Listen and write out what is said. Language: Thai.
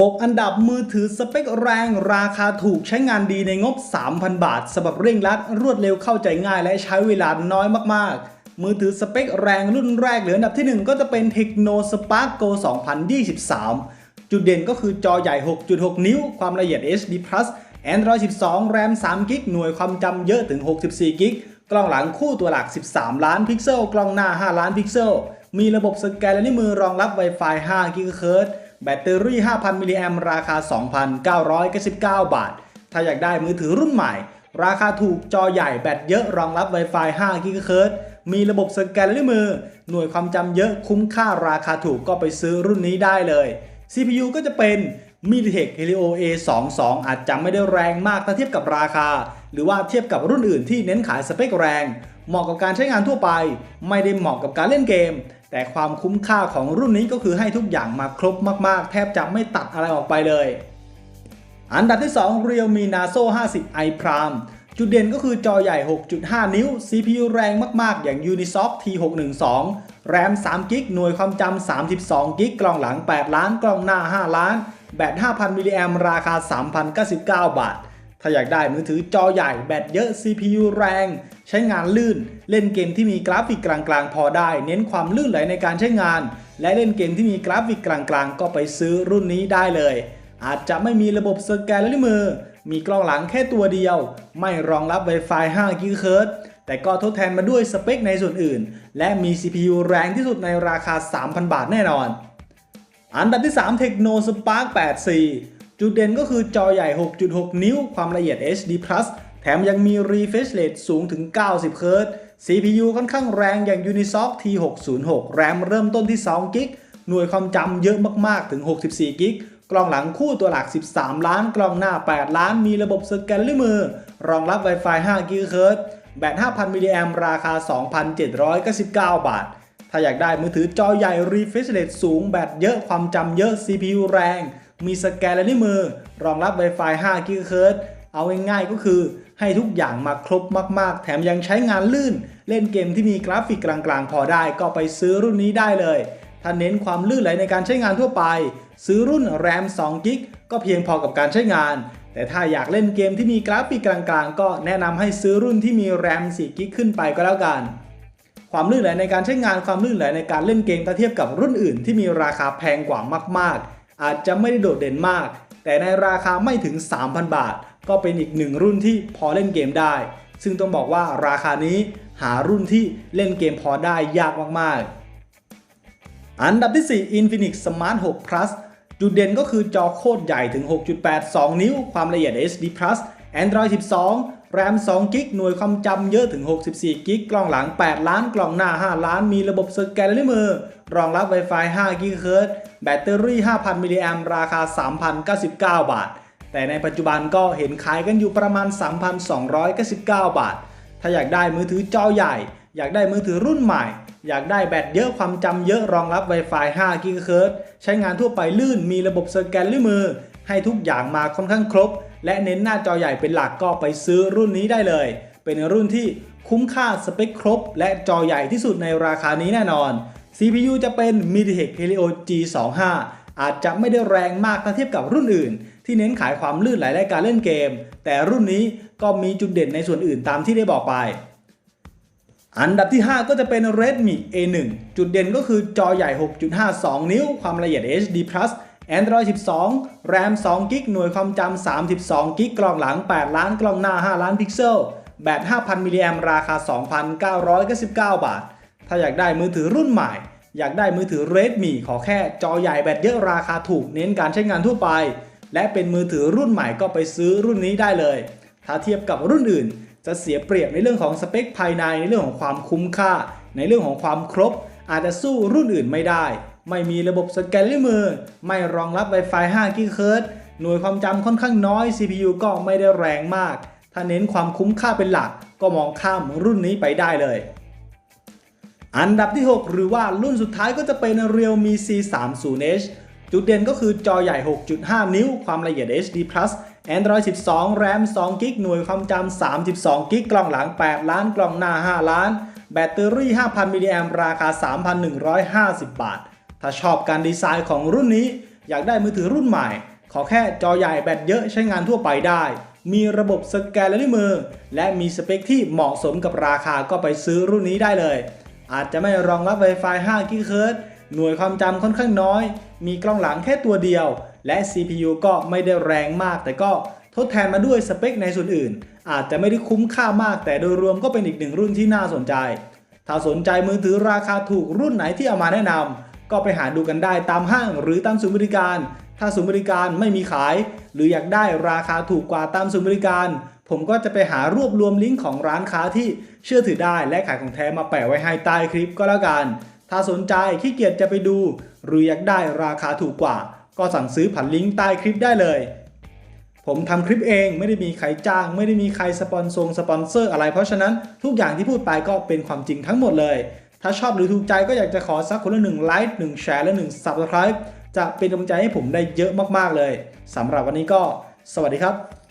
6 อันดับมือถือสเปคแรงราคาถูกใช้งานดีในงบ 3,000 บาทสำหรับเร่งรัด รวดเร็วเข้าใจง่ายและใช้เวลาน้อยมากๆ มือถือสเปคแรงรุ่นแรกหรืออันดับที่ 1 ก็จะเป็น Tecno Spark Go 2023 จุดเด่นก็คือจอใหญ่ 6.6 นิ้ว ความละเอียด HD Plus Android 12แรม3กิกหน่วยความจำเยอะถึง 64กิกกล้องหลังคู่ตัวหลัก 13 ล้านพิกเซล กล้องหน้า 5 ล้านพิกเซล มีระบบสแกนและนิ้วมือรองรับ Wi-Fi 5 GHz แบตเตอรี่ 5,000 มิลลิแอมราคา 2,999 บาท ถ้าอยากได้มือถือรุ่นใหม่ ราคาถูกจอใหญ่แบตเยอะรองรับ Wi-Fi 5 GHz มีระบบสแกนและนิ้วมือ หน่วยความจำเยอะคุ้มค่าราคาถูกก็ไปซื้อรุ่นนี้ได้เลย CPU ก็จะเป็น MediaTek Helio A22 อาจจะไม่ได้แรงมากถ้าเทียบกับราคา หรือว่าเทียบกับรุ่นอื่นที่เน้นขายสเปคแรง เหมาะกับการใช้งานทั่วไป ไม่ได้เหมาะกับการเล่นเกม แต่ความคุ้มค่าของรุ่นนี้ก็คือให้ทุกอย่างมาครบมาก ๆ แทบจะไม่ตัดอะไรออกไปเลย อันดับที่ 2 Realme Naso 50 i Prime จุดเด่นก็คือจอใหญ่ 6.5 นิ้ว CPU แรงมาก ๆ อย่าง Unisoc T612 แรม3กิกหน่วยความจำ32กิกกล้องหลัง 8 ล้าน กล้องหน้า 5 ล้าน แบต 5,000มิลลิแอมราคา 3,099 บาท ถ้าอยากได้มือถือจอใหญ่ แบตเยอะ CPU แรง ใช้งานลื่น เล่นเกมที่มีกราฟิกกลางๆ พอได้ เน้นความลื่นไหลในการใช้งาน และเล่นเกมที่มีกราฟิกกลางๆ ก็ไปซื้อรุ่นนี้ได้เลย อาจจะไม่มีระบบสแกนละนิ้วมือ มีกล้องหลังแค่ตัวเดียว ไม่รองรับ Wi-Fi 5 GHz แต่ก็ทดแทนมาด้วยสเปคในส่วนอื่น และมี CPU แรงที่สุดในราคา 3,000 บาทแน่นอน อันดับที่ 3 Tecno Spark 8จุดเด่นก็คือจอใหญ่ 6.6 นิ้ว ความละเอียด HD Plus แถมยังมี refresh rate สูงถึง 90 Hz CPU ค่อนข้างแรงอย่าง Unisoc T606 แรมเริ่มต้นที่2 g b หน่วยความจำเยอะมากๆถึง 64 g b กล้องหลังคู่ตัวหลัก 13 ล้าน กล้องหน้า 8 ล้าน มีระบบสแกนด้วยมือ รองรับ Wi-Fi 5 GHz แบต 5,000 มิลลิแอมราคา 2,799 บาท ถ้าอยากได้มือถือจอใหญ่ refresh rate สูง แบตเยอะ ความจำเยอะ CPU แรง มีสแกนและนิ้วมือ รองรับ Wi-Fi 5 GHz เอาง่ายๆก็คือ ให้ทุกอย่างมาครบมาก ๆ แถมยังใช้งานลื่น เล่นเกมที่มีกราฟิกกลางๆ พอได้ก็ไปซื้อรุ่นนี้ได้เลย ถ้าเน้นความลื่นไหลในการใช้งานทั่วไป ซื้อรุ่นแรม2กิกก็เพียงพอกับการใช้งาน แต่ถ้าอยากเล่นเกมที่มีกราฟิกกลางๆ ก็แนะนำให้ซื้อรุ่นที่มีแรม4กิกขึ้นไปก็แล้วกันความลื่นไหลในการใช้งานความลื่นไหลในการเล่นเกมถ้าเทียบกับรุ่นอื่นที่มีราคาแพงกว่ามาก ๆ อาจจะไม่ได้โดดเด่นมาก แต่ในราคาไม่ถึง 3,000 บาท ก็เป็นอีกหนึ่งรุ่นที่พอเล่นเกมได้ ซึ่งต้องบอกว่าราคานี้หารุ่นที่เล่นเกมพอได้ยากมากๆ อันดับที่ 4 Infinix Smart 6 Plus จุดเด่นก็คือจอโคตรใหญ่ถึง 6.82 นิ้ว ความละเอียด HD Plus Android 12แรม2กิกหน่วยความจำเยอะถึง 64กิกกล้องหลัง 8 ล้าน กล้องหน้า 5 ล้าน มีระบบสแกนและมือ รองรับ Wi-Fi 5 GHz แบตเตอรี่ 5,000 มิลลิแอมราคา 3,099 บาท แต่ในปัจจุบันก็เห็นขายกันอยู่ประมาณ 3,299 บาท ถ้าอยากได้มือถือจอใหญ่ อยากได้มือถือรุ่นใหม่ อยากได้แบตเยอะความจำเยอะรองรับ Wi-Fi 5 GHz ใช้งานทั่วไปลื่นมีระบบสแกนด้วยมือ ให้ทุกอย่างมาค่อนข้างครบ และเน้นหน้าจอใหญ่เป็นหลักก็ไปซื้อรุ่นนี้ได้เลย เป็นรุ่นที่คุ้มค่าสเปคครบ และจอใหญ่ที่สุดในราคานี้แน่นอน CPU จะเป็น MediaTek Helio G25 อาจจะไม่ได้แรงมากถ้าเทียบกับรุ่นอื่น ที่เน้นขายความลื่นไหลและการเล่นเกม แต่รุ่นนี้ก็มีจุดเด่นในส่วนอื่นตามที่ได้บอกไปอันดับที่ 5 ก็จะเป็น Redmi A1 จุดเด่นก็คือจอใหญ่ 6.52 นิ้ว ความละเอียด HD Plus Android 12แรม2กิกหน่วยความจำ 32กิกกล้องหลัง 8 ล้าน กล้องหน้า 5 ล้านพิกเซล แบต 5,000 มิลลิแอมราคา 2,999 บาท ถ้าอยากได้มือถือรุ่นใหม่ อยากได้มือถือ Redmi ขอแค่จอใหญ่แบตเยอะราคาถูกเน้นการใช้งานทั่วไป และเป็นมือถือรุ่นใหม่ก็ไปซื้อรุ่นนี้ได้เลย ถ้าเทียบกับรุ่นอื่น จะเสียเปรียบในเรื่องของสเปคภายในในเรื่องของความคุ้มค่า ในเรื่องของความครบ อาจจะสู้รุ่นอื่นไม่ได้ ไม่มีระบบสแกนด้วยมือ ไม่รองรับ Wi-Fi 5 GHz หน่วยความจำค่อนข้างน้อย CPU ก็ไม่ได้แรงมาก ถ้าเน้นความคุ้มค่าเป็นหลัก ก็มองข้ามรุ่นนี้ไปได้เลยอันดับที่ 6 หรือว่ารุ่นสุดท้ายก็จะเป็น Realme C30H จุดเด่นก็คือจอใหญ่ 6.5 นิ้ว ความละเอียด HD Android 12แรม2กิกหน่วยความจำ32กิกกล้องหลัง 8 ล้าน กล้องหน้า 5 ล้าน แบตเตอรี่ 5,000มิลลิแอมราคา 3,150 บาท ถ้าชอบการดีไซน์ของรุ่นนี้ อยากได้มือถือรุ่นใหม่ ขอแค่จอใหญ่แบตเยอะใช้งานทั่วไปได้ มีระบบสแกนลายนิ้วมือ และมีสเปคที่เหมาะสมกับราคาก็ไปซื้อรุ่นนี้ได้เลย อาจจะไม่รองรับ Wi-Fi 5 GHz หน่วยความจำค่อนข้างน้อย มีกล้องหลังแค่ตัวเดียว และ CPU ก็ไม่ได้แรงมาก แต่ก็ทดแทนมาด้วยสเปคในส่วนอื่น อาจจะไม่ได้คุ้มค่ามาก แต่โดยรวมก็เป็นอีกหนึ่งรุ่นที่น่าสนใจ ถ้าสนใจมือถือราคาถูกรุ่นไหนที่เอามาแนะนำก็ไปหาดูกันได้ตามห้างหรือตามศูนย์บริการ ถ้าศูนย์บริการไม่มีขาย หรืออยากได้ราคาถูกกว่าตามศูนย์บริการ ผมก็จะไปหารวบรวมลิงก์ของร้านค้าที่เชื่อถือได้และขายของแท้มาแปะไว้ให้ใต้คลิปก็แล้วกัน ถ้าสนใจขี้เกียจจะไปดู หรืออยากได้ราคาถูกกว่า ก็สั่งซื้อผ่านลิงก์ใต้คลิปได้เลย ผมทำคลิปเองไม่ได้มีใครจ้าง ไม่ได้มีใครสปอนซงสปอนเซอร์อะไร เพราะฉะนั้นทุกอย่างที่พูดไปก็เป็นความจริงทั้งหมดเลย ถ้าชอบหรือถูกใจก็อยากจะขอสักคนละหนึ่งไลค์หนึ่งแชร์และหนึ่ง Subscribe จะเป็นกำลังใจให้ผมได้เยอะมากๆเลยสำหรับวันนี้ก็ สวัสดีครับ